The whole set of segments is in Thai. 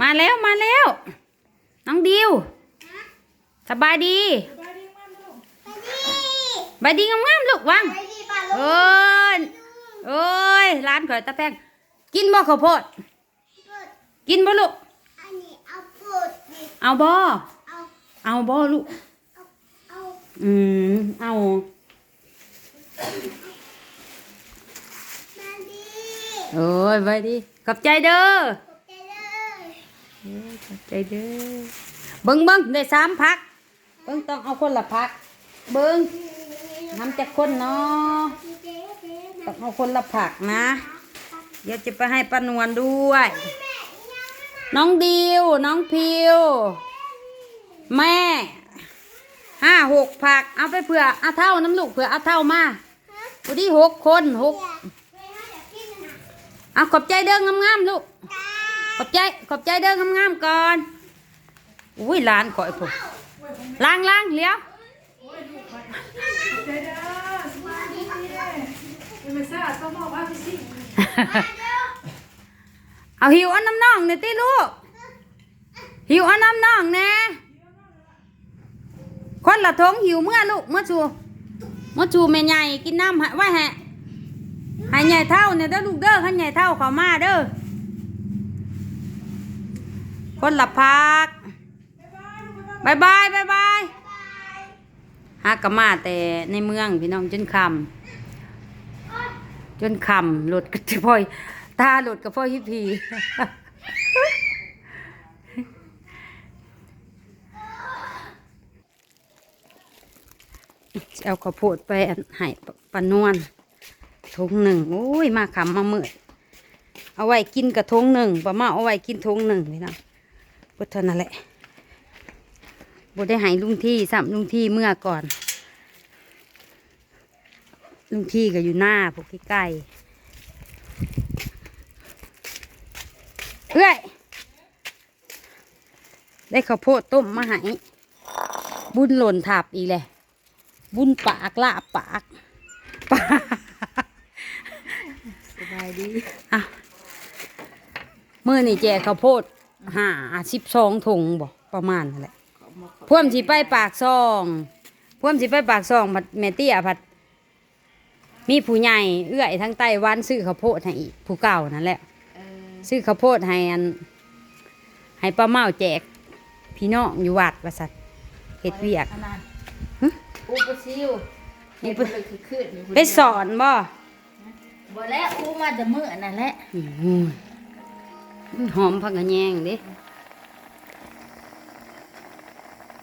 มาแล้วมาแล้ว น้องดิวสบายดีบายดีงามๆลูกวางไปดีป่ะลูกเอ้ยเอ้ยร้านข่อยตะแพงกินบ่ข้าวโพดเปิดกินบ่ลูกอันนี้เอาปูดดิเอาบ่เอาเอาบ่ลูกเอาเอาอืมเอามาดีโอ้ยบายดีขอบใจเด้อ ขอบใจเลยเอ้ยขอบใจเด้อเบิ่งเบิ่งได้สามพัก เบิ่งต้องเอาคนละพัก เบิ่งน้ำจากคนเนาะเจ๊เจ๊ต้องเอาคนละผักนะ เดี๋ยวจะไปให้ป้านวลด้วย น้องดิว น้องพิว แม่ห้าหกผัก เอาไปเผื่อเอาเท่าน้ำลูกเผื่อเอาเท่ามาพอดีหกคนหกเอาขอบใจเด้องามๆลูก ขอบใจ ขอบใจเด้องามๆก่อน อุ้ยหลานก่อยผมล้างล้างเลี้ยวเอสบายดีเอาหิวอันน้ำน่องเนี่ยติลูก หิวอันน้ำน่องแน่คนละทงหิวเมื่อลูกเมื่อชูเมื่อชูแม่ใหญ่กินน้ำให้ไว้แฮะให้ใหญ่เท่าเนี่ยเด้อลูกเด้อขันใหญ่เท่าเขามาเด้อ คนละพักบายบายบายบายหากะมาแต่ในเมืองพี่น้องจนคำจนคำหลุดกระพอยตาหลุดกระพอยฮิปพีเอาข้าวโพดไปให้ปนวลทงหนึ่งโอ้ยมาขำมาเมื่อยเอาไว้กินกับทงหนึ่งประมาเอาไว้กินทงหนึ่งพี่น้อง พุทธนั่นแหละบได้ให้ลุงที่สัมลุงที่เมื่อก่อน ลุงที่ก็อยู่หน้าพวกใกล้ๆเอ้ยได้ข้าวโพดต้มมาให้บุญหล่นถับอีกเลยบุญปากละปากปากสบายดีอะมื่อนี่แจกข้าวโพด ห้าสิบสองถุงบอกประมาณนั่นแหละพ่วมสิไปปากซองพ่วมสิไปปากซองผัดแม่เตี้ยผัด มีผู้ใหญ่เอื้อยทั้งไต้หวันซื้อข้าวโพดให้อีกผู้เก่านั่นแหละเออซื้อข้าวโพดให้อัน ให้ป้าเมาแจก พี่น้องอยู่วัดว่าสัตเฮ็ดเวียกอันนั้นหึอูปซิวเห็นเลยคือขึ้นอยู่ไปสอนบ่บ่แล้วอูมาแต่มื้อนั่นแหละอื้อ หือหอมผักกระแยงเด้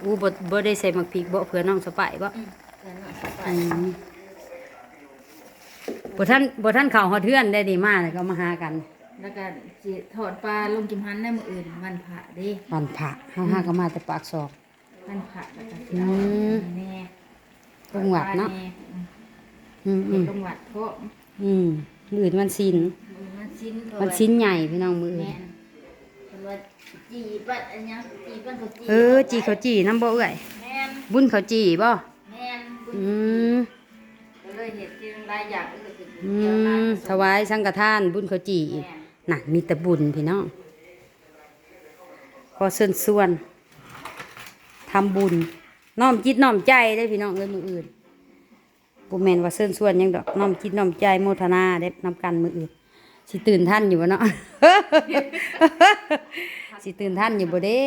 อู้บ่บ่ได้ใส่หมักพริกบ่เพื่อน้องสไปายบ่อืมเดี๋ยวน้องสิไปอืมบ่ท่านบ่ท่านเข้าฮอดเทือนได้ดีมากเลยก็มาหากัน แล้วก็สิถอดปลาลงกิมหันในมื้ออื่นวันพระเด้วันพระเฮาหาก็มาแต่ปากซอกวันพระแล้วก็สิอืมแน่จังหวัดเนาะแอืมอือืมมจังหวัดเพราะอืมมื้ออื่นวันศีลมัน ชิ้นเท่าวันศีลใหญ่พี่น้องมื้ออื่แม่นนเพิ่นว่าจีบัดอันยังจีบัดเขาจีเออจีเขาวจีน้ำบ่เอื้อยแม่นบุญเขาวจีบ่แม่นบุญอืมก็เลยเห็ดจึงหลายอย่างก็คืออืเดียวหลายมผสถวายสังฆทานบุญเขาวจีอีก แม่น น่ะมีแต่บุญพี่น้องขอเชิญส่วนทำบุญน้อมจิตน้อมใจได้อพี่น้องเอ้ยมืออื่นบุแมนว่าเชิญส่วนหยังดอกน้อมจิตน้อมใจโมทนาได้นำกันมืออื่น สิตื่นท่านอยู่บ่เนาะ สิตื่นท่านอยู่บ่เด้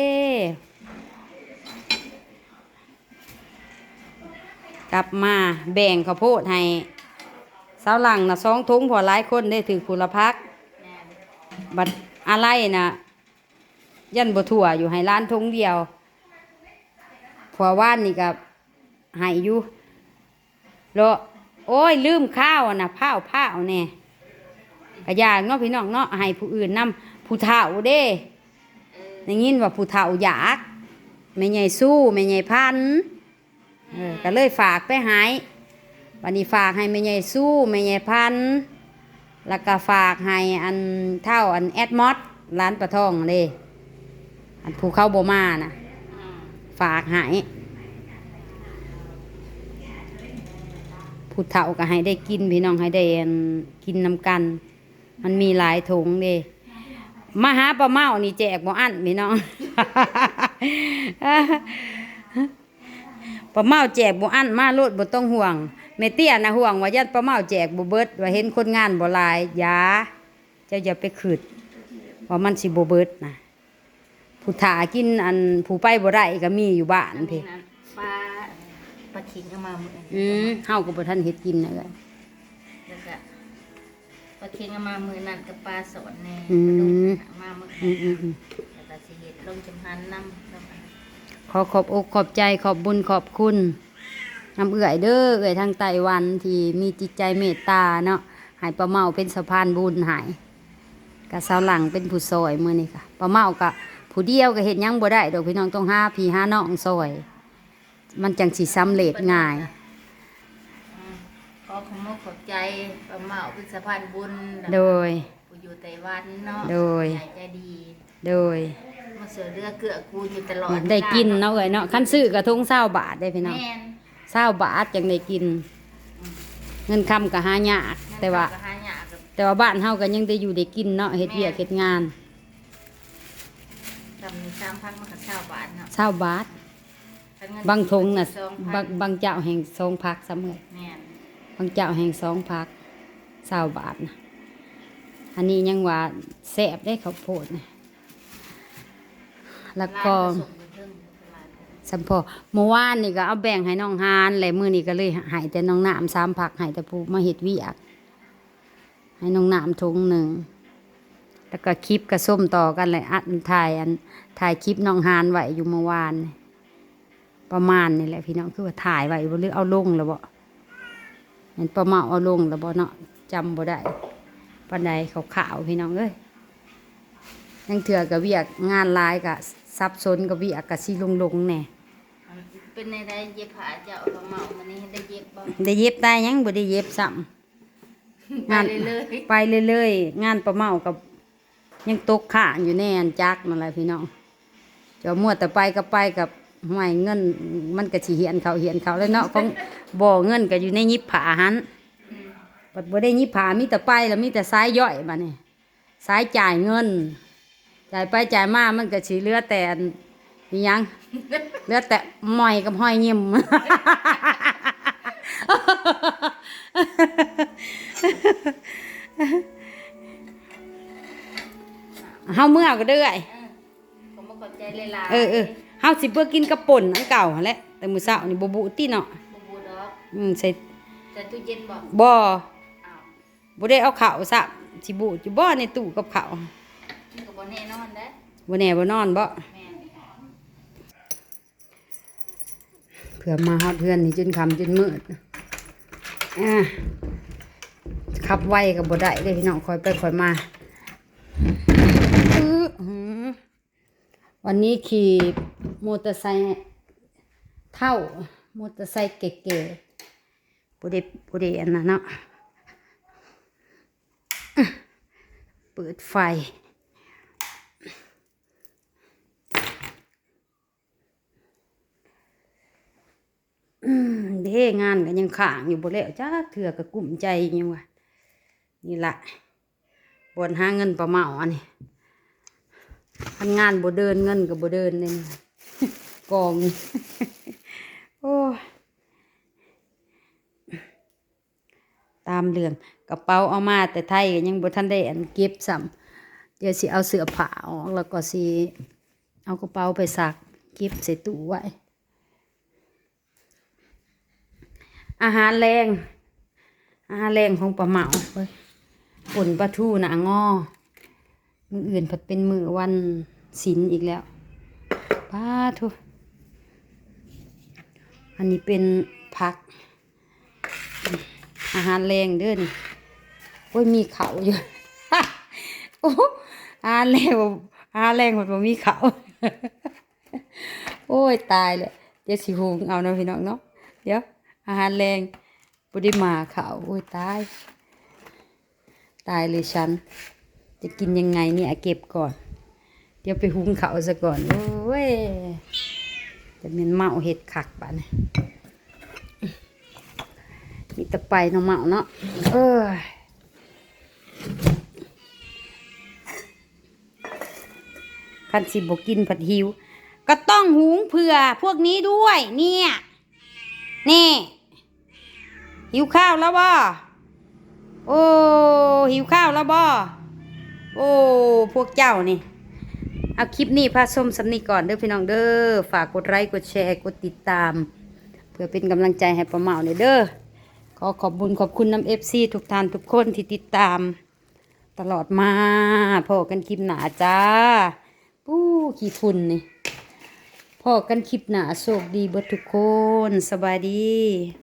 กลับมาแบ่งข้าวโพดให้สาวหลังนะสองทุงพอหลายคนได้ถือผลพัก บัดอะไรนะยันบถั่วอยู่ให้ร้านทงเดียวผัวว่านนี่กับหายอยู่แล้วโอ้ยลืมข้าวอะนะผ้าผ้าวแน่ กระยากเนาะพี่น้องเนาะให้ผู้อื่นนำผู้เฒ่าเด้ได้ยินว่าผู้เฒ่าอยากแม่ใหญ่สู้แม่ใหญ่พันเออก็เลยฝากไปหายวันนี้ฝากให้แม่ใหญ่สู้แม่ใหญ่พันแล้วก็ฝากให้อันเท่าอันแอดมอสร้านปลาทองเลยอันภูเขาโบมานะฝากให้ผู้เฒ่าก็ให้ได้กินพี่น้องให้ได้กินน้ำกัน มันมีหลายถุงเด้มาหาปลาเมานี่แจกบ่อันพี่น้องปลาเมาแจกบ่อันมาโลดบ่ต้องห่วงแม่เตี้ยนะห่วงว่ายันปลาเมาแจกบ่เบิดว่าเห็นคนงานบ่หลายอยาเจ้าอย่าไปขืดว่ามันสิบ่เบิดนะผู้ถากินอันผู้ไปบ่ได้ก็มีอยู่บ้านอันพี่นี้นั้นปลาปลาขิงเอามาหมดเลยอืมเฮาก็บ่ทันเฮ็ดกินนะเอ้ยแล้วก็ ปลาขิงเอามามือนั่นกับปลาสอนแน่อืมเอามามืออืมอืมอืมแล้วก็สิเฮ็ดลงจำหันน้ำแล้วก็ขอขอบอกขอบใจขอบบุญขอบคุณน้ำเอื่อยเด้อเอื่อยทางไต้หวันที่มีจิตใจเมตตาเนาะใหายปลาเมาเป็นสะพานบุญใหายกะสาวหลังเป็นผู้ซอยมือนี่ค่ะปลาเมากะผู้เดียวก็เห็นยังบ่ได้ดอกพี่น้องต้องห้าพี่ห้าน้องซอย มันจังสิสำเร็จง่ายอืม ขอขอบคุณขอบใจปลาเมาเป็นสะพานบุญโดย ผู้อยู่ไต้หวันเนาะโดยใหญ่ใจดีโดยมาเสือเรือเกลือกูลอยู่ตลอดได้กินเนาะเอ้ยเนาะขั้นซื้อกระทงเศร้าบาทได้พี่น้องแม่นเศร้าบาทจังได้กิน เงินคำก็หายากแต่ว่าก็หายากกับแต่ว่าบ้านเฮาก็ยังได้อยู่ได้กินเนาะเฮ็ดเวียกเฮ็ดงานทำสามพันมากับชาวบ้านเนาะเศร้าบาทคันเงินบางทงน่ะสองพับางบางเจ้าแห่งสองพักซ้ำเลยแม่น บางเจ้าแห่งสองพักเศร้าบาทนะอันนี้ยังว่าแซ่บได้ข้าวโพดนะแล้วก็สัมพอเมื่อวานนี่ก็เอาแบ่งให้น้องฮานแหละมื้อนี้ก็เลยหายแต่น้องน้ำสามผักหายแต่ผู้มาเฮ็ดวียกให้น้องน้ำถุงหนึ่งแล้วก็คลิปกระส้มต่อกันเลยอัดถ่ายอันถ่ายคลิปน้องฮานไว้อยู่เมื่อวาน ประมาณนี่แหละพี่น้องคือว่าถ่ายไว้บ่หรือเอาลงแล้วบ่ เห็นประมาเอาลงแล้วบ่เนาะจำบ่ได้ปานใดขาวๆพี่น้องเอ้ยยังเถื่อกับเวียกงานหลายกะซับซ้อนกับเวียกกะสิลงๆแหน่เป็นในได้เย็บผ้าเจ้าปลาเมามันนี่ได้เย็บบ่ได้เย็บได้ยังบ่ได้เย็บซ้ำไปเลยไปเรื่อยๆงานประเมากับยังตกข้างอยู่แน่นจักนั่นแหละพี่น้องเจะมั่วแต่ไปก็ไปกับ ห่วยเงินมันก็สิเหียนเขาเหียนเขาแล้วเนาะของบ่อเงินก็อยู่ในยิบผาหันอืมบัดบ่ได้ยิบผามีแต่ไปแล้วมีแต่สายย่อยบัดนี้สายจ่ายเงิน จ่ายไปจ่ายมามันก็สิเหลือแต่อันอิหยังเหลือแต่หมอยกับห้อยยิ้มเฮาเมื่อก็เด้อยผมมาขอบใจเลยล่ะเออเออ เฮาสิเพื่อกินกระป่นอันเก่าหั่นแหละแต่มื้อเช้านี่บ่บุติเนาะบ่บูดอกอืมใส่แต่ตู้เย็นบ่บ่อ้าวบ่ได้เอาข้าวซะสิบุอยู่บ่ในตู้กับข้าวมันก็บ่แน่นอนเด้อบ่แน่บ่นอนบ่แม่นเพื่อมาฮอดเพื่อนนี่จนค่ำจนมืดอ่าขับไวก็บ่ได้เด้พี่น้องคอยไปคอยมาอื้อหือวันนี้ขี่ มอเตอร์ไซค์เท่ามอเตอร์ไซค์เก๋ๆบ่ได้บ่ได้อันนั้นเนาะเปิดไฟ เด้งานก็ยังข้างอยู่บ่แล้วจ้าเถื่อก็กุ้มใจยังวะนี่ละบนหาเงินประเมาอันนี้ทันงานบ่เดินเงินก็บ่เดินเลยนี่ กอง โอ้ตามเรื่องกระเป๋าเอามาแต่ไทยยังบ่ทันได้อันเก็บซ้ำเดี๋ยวสิเอาเสื้อผ้าออกแล้วก็สิเอากระเป๋าไปซักเก็บใส่ตู้ไว้ อาหารแรงอาหารแรงของปลาเหมาเว้ยป่นปลาทูหนางอมืออื่นผัดเป็นมือวันศิลอีกแล้ว ปลาทูอันนี้เป็นผัก อาหารแรงเด้อนี่โอ้ยมีเขาอยู่โอ้อาหารแรงอาหารแรงมันบ่มีเขาโอ้ยตายเลยเดี๋ยวสิหุงเอาเนาะพี่น้องเนาะเดี๋ยวอาหารแรงบไดิมาเขาโอ้ยตาย ตายเลยฉัน จะกินยังไงเนี่ยเก็บก่อน เดี๋ยวไปหุงเขาซะก่อน โอ้ยจะเป็นเมาเห็ดขักบ้านะมีตะไปน้องเมาเนาะเอ้ยคันสิบกินผัดหิว ก็ต้องหุงเผื่อพวกนี้ด้วย เนี่ย นี่ หิวข้าวแล้วบ่โอ้ หิวข้าวแล้วบ่โอ้ พวกเจ้านี่ เอาคลิปนี้พาส้มสำนีก่อนเด้อพี่น้องเด้อฝากกดไลค์กดแชร์กดติดตาม เพื่อเป็นกำลังใจให้ประเมาเนี่ยเด้อขอขอบบุญขอบคุณน้ำเอฟซีทุกท่านทุกคนที่ติดตาม ตลอดมาพอกันคลิปหนาจ้าปู้ขี้ฝุ่นนี่พอกันคลิปหนาโชคดีเบิดทุกคนสบายดี